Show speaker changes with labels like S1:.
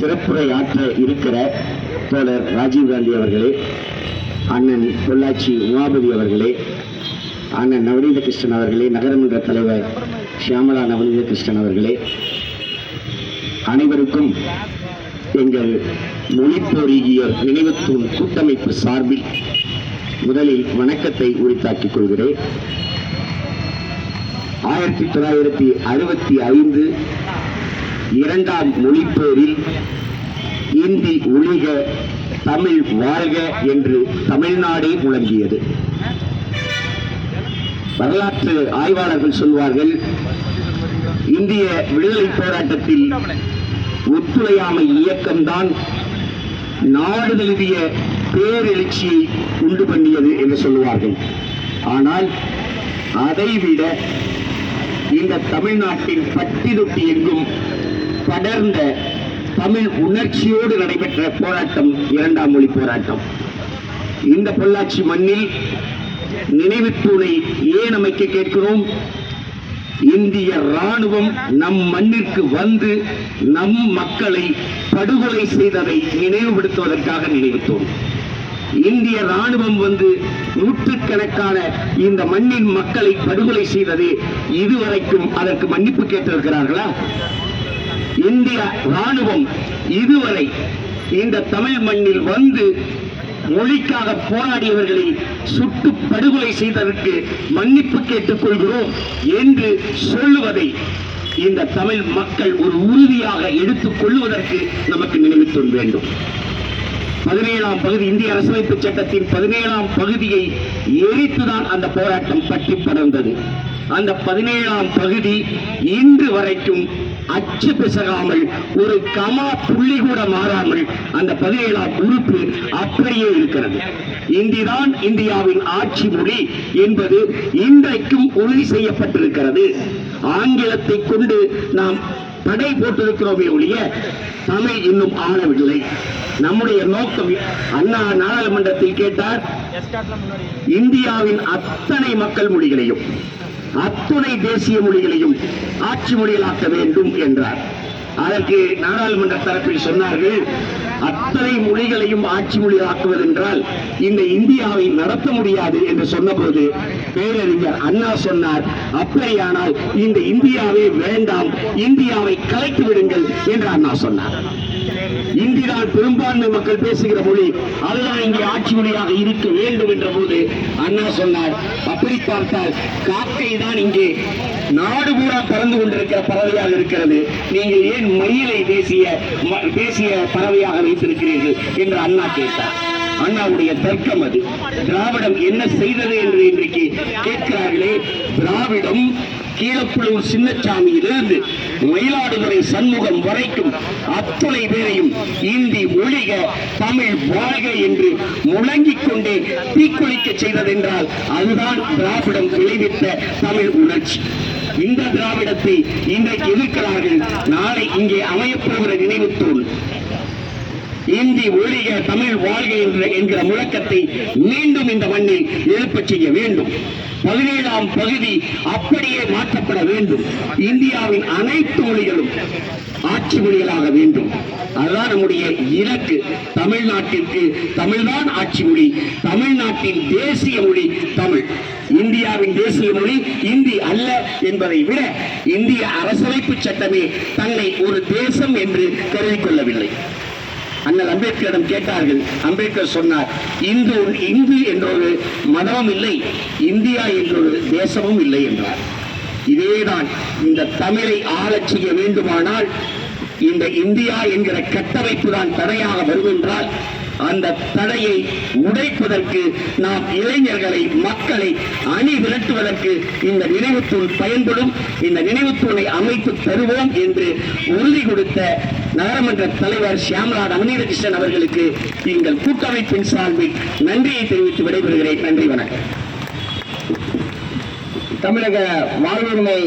S1: சிறப்புரை ஆற்ற இருக்கிற தோழர் ராஜீவ்காந்தி அவர்களே அண்ணன் பொள்ளாச்சி உமாபதி அவர்களே அண்ணன் நவநீத கிருஷ்ணன் அவர்களே நகரமன்ற தலைவர் ஷியாமலா நவநீத கிருஷ்ணன் அவர்களே அனைவருக்கும் எங்கள் மொழிப்பொறியியல் நினைவுத்தூண் கூட்டமைப்பு சார்பில் முதலில் வணக்கத்தை உரித்தாக்கிக் கொள்கிறேன். ஆயிரத்தி தொள்ளாயிரத்தி அறுபத்தி ஐந்து இரண்டாம் மொழிப்போரில் இந்தி ஒழிக தமிழ் வாழ்க என்று தமிழ்நாடே முழங்கியது. வரலாற்று ஆய்வாளர்கள் சொல்வார்கள் இந்திய விடுதலை போராட்டத்தில் ஒத்துழையாமை இயக்கம்தான் நாடு தழுவிய பேரெழுச்சியை உண்டு பண்ணியது என்று சொல்லுவார்கள். ஆனால் அதைவிட இந்த தமிழ்நாட்டின் பட்டி தொட்டி எங்கும் படர்ந்த தமிழ் உணர்ச்சியோடு நடைபெற்ற போராட்டம் இரண்டாம் மொழி போராட்டம். இந்த பொள்ளாச்சி மண்ணில் நினைவு தூணை ஏன் அமைக்க கேட்கிறோம்? இந்திய ராணுவம் நம் மண்ணிற்கு வந்து நம் மக்களை படுகொலை செய்ததை நினைவுபடுத்துவதற்காக நினைவு தூண் இந்திய ராணுவம் வந்து நூற்றுக்கணக்கான இந்த மண்ணின் மக்களை படுகொலை செய்தது இதுவரைக்கும் அதற்கு மன்னிப்பு கேட்டிருக்கிறார்களா? இந்திய ராணுவம் இதுவரை இந்த தமிழ் மண்ணில் வந்து மொழிக்காக போராடியவர்களை சுட்டு படுகொலை செய்ததற்கு மன்னிப்பு கேட்டுக் கொள்கிறோம் என்று சொல்லுவதை இந்த தமிழ் மக்கள் ஒரு உறுதியாக எடுத்துக் கொள்வதற்கு நமக்கு நினைவுத்தொன் வேண்டும். பதினேழாம் பகுதி இந்திய அரசமைப்பு சட்டத்தின் பதினேழாம் பகுதியை எரித்துதான் அந்த போராட்டம் பற்றி படர்ந்தது. அந்த பதினேழாம் பகுதி இன்று வரைக்கும் அச்சு பிசகாமல் ஒரு கமா புள்ளி கூட மாறாமல் அந்த பதினேழாம் உறுப்பு அப்படியே இருக்கிறது. இந்திதான் இந்தியாவின் ஆட்சி மொழி என்பது இன்றைக்கும் உறுதி செய்யப்பட்டிருக்கிறது. ஆங்கிலத்தை கொண்டு நாம் தடை போட்டிருக்கிறோமே ஒழிய தமிழ் இன்னும் ஆளவில்லை. நம்முடைய நோக்கம் அண்ணா நாடாளுமன்றத்தில் கேட்டார் இந்தியாவின் அத்தனை மக்கள் மொழிகளையும் அத்துணை தேசிய மொழிகளையும் ஆட்சி மொழிகளாக்க வேண்டும் என்றார். அதற்கு நாடாளுமன்ற தரப்பில் சொன்னார்கள் அத்தனை மொழிகளையும் ஆட்சி மொழியாக்குவதென்றால் இந்த இந்தியாவை நடத்த முடியாது என்று சொன்னபோது பேரறிஞர் அண்ணா சொன்னார் அப்படியானால் இந்த இந்தியாவே வேண்டாம் இந்தியாவை கலைத்து விடுங்கள் என்று அண்ணா சொன்னார். இந்திதான் பெரும்பான்மை மக்கள் பேசுகிற மொழி அதுதான் இங்கே ஆட்சி மொழியாக இருக்க வேண்டும் என்ற போது அண்ணா சொன்னார். அப்படி பார்த்தால் காக்கை தான் இங்கே நாடு பூரா பறந்து கொண்டிருக்கிற பறவையாக இருக்கிறது. நீங்கள் ஏன் மயிலை பேசிய பேசிய பறவையாக வைத்திருக்கிறீர்கள் என்று அண்ணா கேட்டார். அண்ணாவுடைய தர்க்கம் அது. திராவிடம் என்ன செய்தது என்று இன்றைக்கு கேட்கிறார்களே திராவிடம் கீழப்புழூர் சின்னச்சாமியிலிருந்து மயிலாடுதுறை சண்முகம் வரைக்கும் அத்தனை பேரையும் இந்தி ஒழிக தமிழ் வாழ்க என்று முழங்கிக் கொண்டே தீக்குளிக்க செய்ததென்றால் அதுதான் திராவிடம் விளைவித்த தமிழ் உணர்ச்சி. இந்த திராவிடத்தை இன்றைக்கு எதிர்க்கிறார்கள். நாளை இங்கே அமையப்போகிற நினைவுத்தூள் இந்தி ஒழிக தமிழ் வாழ்க என்ற என்கிற முழக்கத்தை மீண்டும் இந்த மண்ணில் எழுப்பச் செய்ய வேண்டும். பதினேழாம் பகுதி அப்படியே மாற்றப்பட வேண்டும். இந்தியாவின் அனைத்து மொழிகளும் ஆட்சி மொழிகளாக வேண்டும். அதுதான் நம்முடைய இலக்கு. தமிழ்நாட்டிற்கு தமிழ்தான் ஆட்சி மொழி. தமிழ்நாட்டின் தேசிய மொழி தமிழ். இந்தியாவின் தேசிய மொழி இந்தி அல்ல என்பதை விட இந்திய அரசமைப்பு சட்டமே தன்னை ஒரு தேசம் என்று கருதிக் கொள்ளவில்லை. அண்ணல் அம்பேத்கரிடம் கேட்டார்கள். அம்பேத்கர் சொன்னார் இந்து இந்து என்றொரு மதமும் இல்லை இந்தியா என்றொரு தேசமும் இல்லை என்றார். இதேதான் இந்த தமிழை ஆளச் செய்ய வேண்டுமானால் இந்த இந்தியா என்கிற கட்டமைப்பு தான் தடையாக வருகின்றால் அந்த தடையை உடைப்பதற்கு நாம் இளைஞர்களை மக்களை அணி விரட்டுவதற்கு இந்த நினைவுத்தூள் பயன்படும் இந்த நினைவுத்தூளை அமைத்து தருவோம் என்று உறுதி கொடுத்த நகரமன்ற தலைவர் சியாமலா நவநீதகிருஷ்ணன் அவர்களுக்கு எங்கள் கூட்டமைப்பின் சார்பில் நன்றியை தெரிவித்து விடைபெறுகிறேன். நன்றி வணக்கம். தமிழக வாழ்வுரிமை